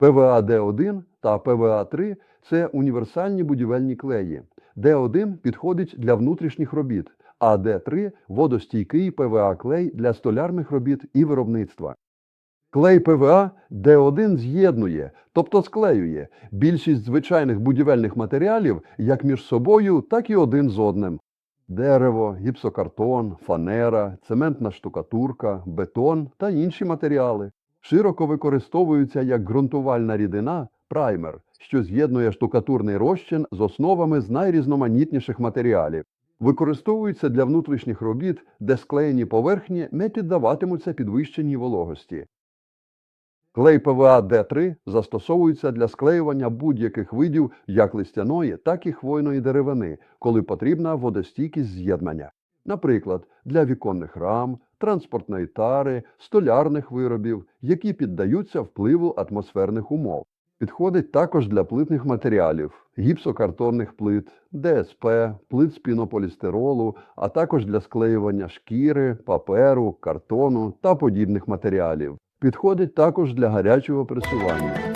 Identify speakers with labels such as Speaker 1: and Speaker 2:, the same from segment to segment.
Speaker 1: ПВА-Д1 та ПВА-3 це універсальні будівельні клеї. Д1 підходить для внутрішніх робіт, а Д3 водостійкий ПВА-клей для столярних робіт і виробництва. Клей ПВА Д1 з'єднує, тобто склеює більшість звичайних будівельних матеріалів як між собою, так і один з одним. Дерево, гіпсокартон, фанера, цементна штукатурка, бетон та інші матеріали широко використовуються як ґрунтувальна рідина праймер, що з'єднує штукатурний розчин з основами з найрізноманітніших матеріалів. Використовуються для внутрішніх робіт, де склеєні поверхні не піддаватимуться підвищеній вологості. Клей ПВА Д3 застосовується для склеювання будь-яких видів як листяної, так і хвойної деревини, коли потрібна водостійкість з'єднання. Наприклад, для віконних рам, транспортної тари, столярних виробів, які піддаються впливу атмосферних умов. Підходить також для плитних матеріалів, гіпсокартонних плит, ДСП, плит з пінополістиролу, а також для склеювання шкіри, паперу, картону та подібних матеріалів. Підходить також для гарячого пресування.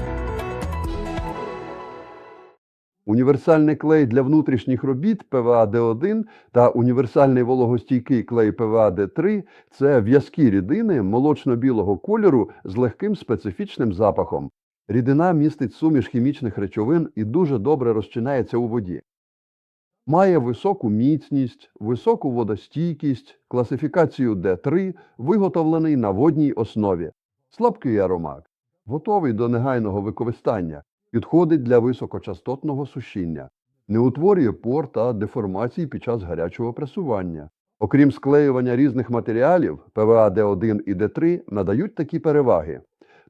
Speaker 1: Універсальний клей для внутрішніх робіт ПВА Д1 та універсальний вологостійкий клей ПВА Д3 – це в'язкі рідини молочно-білого кольору з легким специфічним запахом. Рідина містить суміш хімічних речовин і дуже добре розчинається у воді. Має високу міцність, високу водостійкість, класифікацію Д3, виготовлений на водній основі, слабкий аромат, готовий до негайного використання, підходить для високочастотного сушіння, не утворює пор та деформацій під час гарячого пресування. Окрім склеювання різних матеріалів, ПВА Д1 і Д3 надають такі переваги.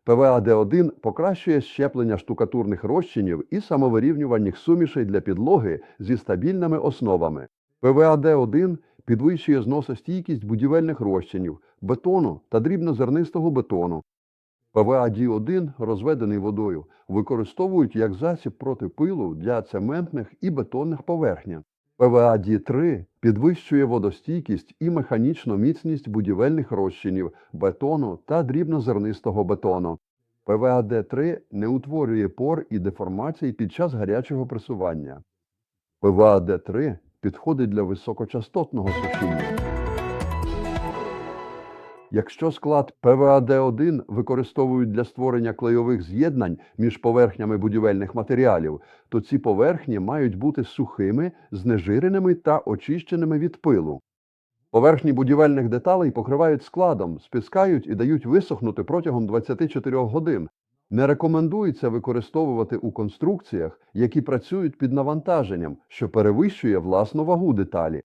Speaker 1: ПВА Д1 покращує щеплення штукатурних розчинів і самовирівнювальних сумішей для підлоги зі стабільними основами. ПВА Д1 підвищує зносостійкість будівельних розчинів, бетону та дрібнозернистого бетону. ПВА Д1, розведений водою, використовують як засіб проти пилу для цементних і бетонних поверхень. ПВА Д3 підвищує водостійкість і механічну міцність будівельних розчинів, бетону та дрібнозернистого бетону. ПВА Д3 не утворює пор і деформацій під час гарячого пресування. ПВА Д3 підходить для високочастотного сушіння. Якщо склад ПВА-Д1 використовують для створення клейових з'єднань між поверхнями будівельних матеріалів, то ці поверхні мають бути сухими, знежиреними та очищеними від пилу. Поверхні будівельних деталей покривають складом, спискають і дають висохнути протягом 24 годин. Не рекомендується використовувати у конструкціях, які працюють під навантаженням, що перевищує власну вагу деталі.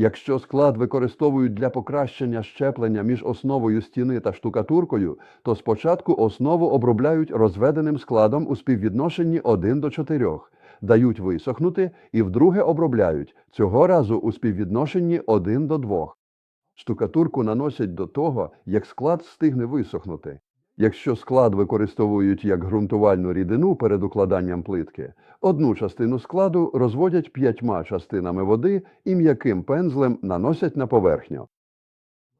Speaker 1: Якщо склад використовують для покращення щеплення між основою стіни та штукатуркою, то спочатку основу обробляють розведеним складом у співвідношенні 1 до 4, дають висохнути і вдруге обробляють, цього разу у співвідношенні 1 до 2. Штукатурку наносять до того, як склад встигне висохнути. Якщо склад використовують як ґрунтувальну рідину перед укладанням плитки, одну частину складу розводять п'ятьма частинами води і м'яким пензлем наносять на поверхню.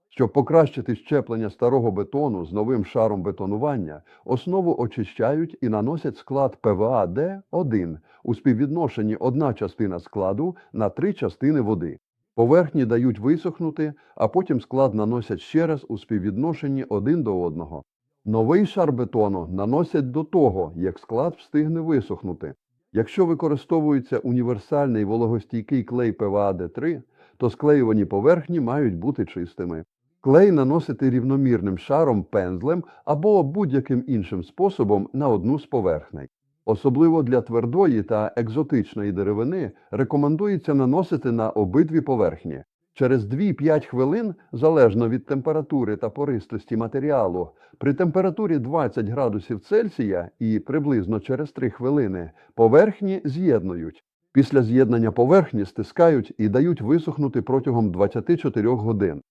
Speaker 1: Щоб покращити щеплення старого бетону з новим шаром бетонування, основу очищають і наносять склад ПВА Д1 у співвідношенні одна частина складу на три частини води. Поверхні дають висохнути, а потім склад наносять ще раз у співвідношенні один до одного. Новий шар бетону наносять до того, як склад встигне висохнути. Якщо використовується універсальний вологостійкий клей ПВА Д3, то склеювані поверхні мають бути чистими. Клей наносити рівномірним шаром пензлем або будь-яким іншим способом на одну з поверхней. Особливо для твердої та екзотичної деревини рекомендується наносити на обидві поверхні. Через 2-5 хвилин, залежно від температури та пористості матеріалу, при температурі 20 градусів Цельсія і приблизно через 3 хвилини поверхні з'єднують. Після з'єднання поверхні стискають і дають висохнути протягом 24 годин.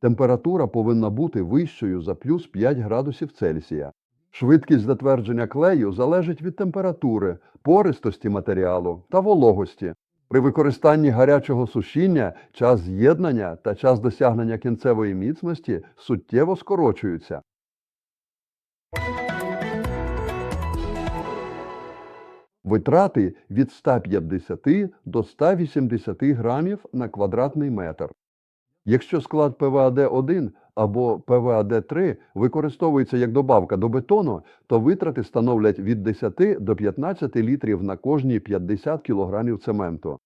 Speaker 1: Температура повинна бути вищою за плюс 5 градусів Цельсія. Швидкість затвердження клею залежить від температури, пористості матеріалу та вологості. При використанні гарячого сушіння час з'єднання та час досягнення кінцевої міцності суттєво скорочуються. Витрати від 150 до 180 грамів на квадратний метр. Якщо склад ПВАД 1 або ПВАД-3 використовується як добавка до бетону, то витрати становлять від 10 до 15 літрів на кожні 50 кг цементу.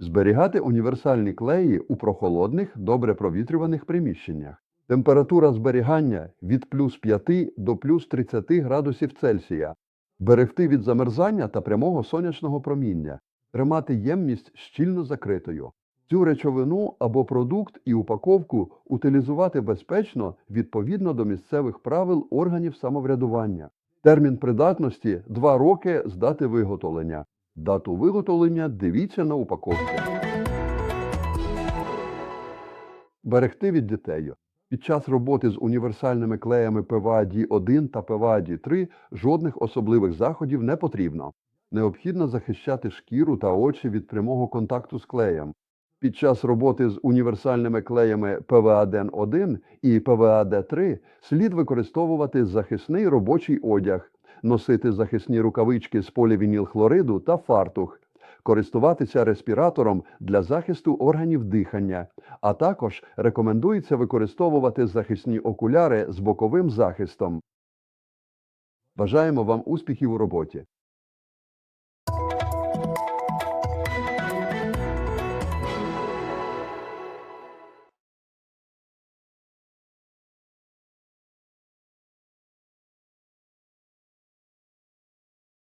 Speaker 1: Зберігати універсальні клеї у прохолодних, добре провітрюваних приміщеннях. Температура зберігання від плюс 5 до плюс 30 градусів Цельсія. Берегти від замерзання та прямого сонячного проміння. Тримати ємність щільно закритою. Цю речовину або продукт і упаковку утилізувати безпечно відповідно до місцевих правил органів самоврядування. Термін придатності 2 роки з дати виготовлення. Дату виготовлення дивіться на упаковці. Берегти від дітей. Під час роботи з універсальними клеями ПВАД-1 та ПВАД-3 жодних особливих заходів не потрібно. Необхідно захищати шкіру та очі від прямого контакту з клеєм. Під час роботи з універсальними клеями ПВАД-1 і ПВАД-3 слід використовувати захисний робочий одяг, носити захисні рукавички з полівінілхлориду та фартух, користуватися респіратором для захисту органів дихання, а також рекомендується використовувати захисні окуляри з боковим захистом. Бажаємо вам успіхів у роботі!